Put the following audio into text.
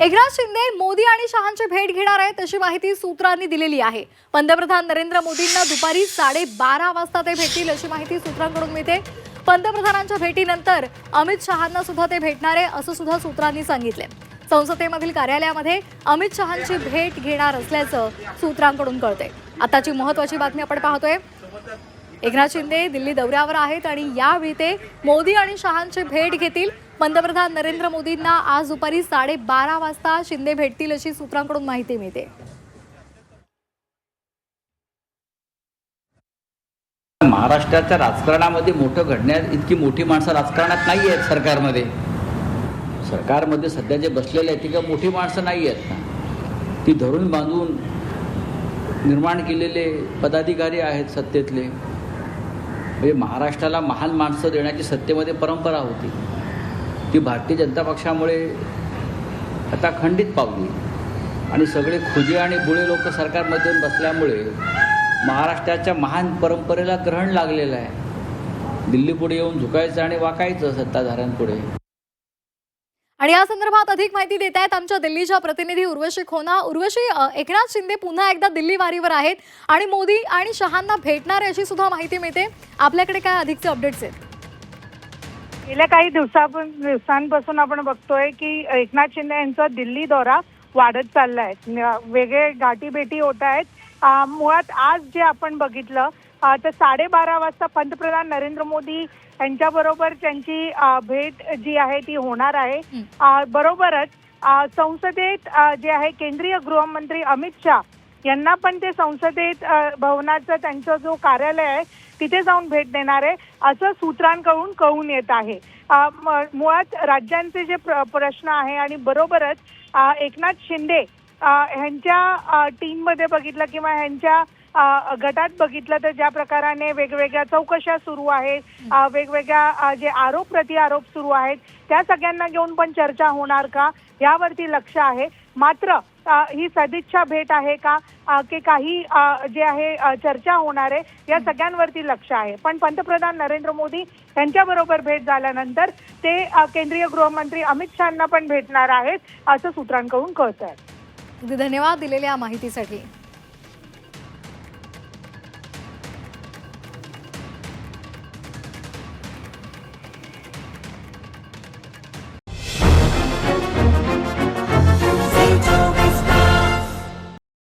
एकनाथ शिंदे मोदी आणि शहांची भेट घेणार आहेत अशी माहिती सूत्रांनी दिलेली आहे. पंतप्रधान नरेंद्र मोदींना दुपारी साडेबारा वाजता ते भेटतील अशी माहिती सूत्रांकडून मिळते. पंतप्रधानांच्या भेटीनंतर अमित शहांना सुद्धा ते भेटणार आहे असं सुद्धा सूत्रांनी सांगितले संसदेमधील कार्यालयामध्ये अमित शहांची भेट घेणार असल्याचं सूत्रांकडून कळते आताची महत्वाची बातमी आपण पाहतोय. एकनाथ शिंदे दिल्ली दौऱ्यावर आहेत आणि यावेळी ते मोदी आणि शहांची भेट घेतील. पंतप्रधान नरेंद्र मोदींना आज दुपारी साडेबारा वाजता शिंदे भेटतील अशी सूत्रांकडून माहिती मिळते. महाराष्ट्राच्या राजकारणामध्ये मोठं घडण्यात इतकी मोठी माणसं राजकारणात नाही आहेत सरकारमध्ये. सरकारमध्ये सध्या जे बसलेले आहेत ती काही मोठी माणसं नाही आहेत. ना ती धरून बांधून निर्माण केलेले पदाधिकारी आहेत सत्तेतले. म्हणजे महाराष्ट्राला महान माणसं देण्याची सत्तेमध्ये परंपरा होती. ही भारतीय जनता पक्षामुळे आता खंडित पावली. आणि सगळे खुजे आणि बुळे लोक सरकारमध्ये येऊन बसल्यामुळे महाराष्ट्राच्या महान परंपरेला ग्रहण लागलेलं आहे. दिल्लीपुढे येऊन झुकायचं आणि वाकायचं सत्ताधाऱ्यांपुढे. आणि या संदर्भात अधिक माहिती देत आहेत आमच्या दिल्लीच्या प्रतिनिधी उर्वशी खोना. उर्वशी एकनाथ शिंदे पुन्हा एकदा दिल्ली वारीवर आहेत आणि मोदी आणि शहांना भेटणार आहे अशी सुद्धा माहिती मिळते. आपल्याकडे काय अधिकचे अपडेट्स आहेत? गेल्या काही दिवसापून दिवसांपासून आपण बघतोय की एकनाथ शिंदे यांचा दिल्ली दौरा वाढत चाललाय. न- वेगळे गाठीभेटी होत आहेत. मुळात आज जे आपण बघितलं तर साडेबारा वाजता पंतप्रधान नरेंद्र मोदी यांच्याबरोबर त्यांची भेट जी आहे ती होणार आहे. बरोबरच संसदेत जे आहे केंद्रीय गृहमंत्री अमित शाह यांना पण ते संसदेत भवनाचं त्यांचं जो कार्यालय आहे तिथे जाऊन भेट देणार आहे असं सूत्रांकडून कळून येत आहे. म- मुळात राज्यांचे जे प्र- प्रश्न आहे आणि बरोबरच एकनाथ शिंदे ह्यांच्या टीममध्ये बघितलं किंवा ह्यांच्या गटात बघितलं तर ज्या प्रकाराने वेगवेगळ्या चौकशा सुरू आहेत वेगवेगळ्या जे आरोप प्रतिआरोप सुरू आहेत त्या सगळ्यांना घेऊन पण चर्चा होणार का? यावरती लक्ष आहे. मात्र ही सदिच्छा भेट आहे का? की काही जे आहे चर्चा होणार आहे या सगळ्यांवरती लक्ष आहे. पण पंतप्रधान नरेंद्र मोदी यांच्याबरोबर भेट झाल्यानंतर ते केंद्रीय गृहमंत्री अमित शहाना पण भेटणार आहेत असं सूत्रांकडून कळत आहे धन्यवाद दिलेल्या माहितीसाठी.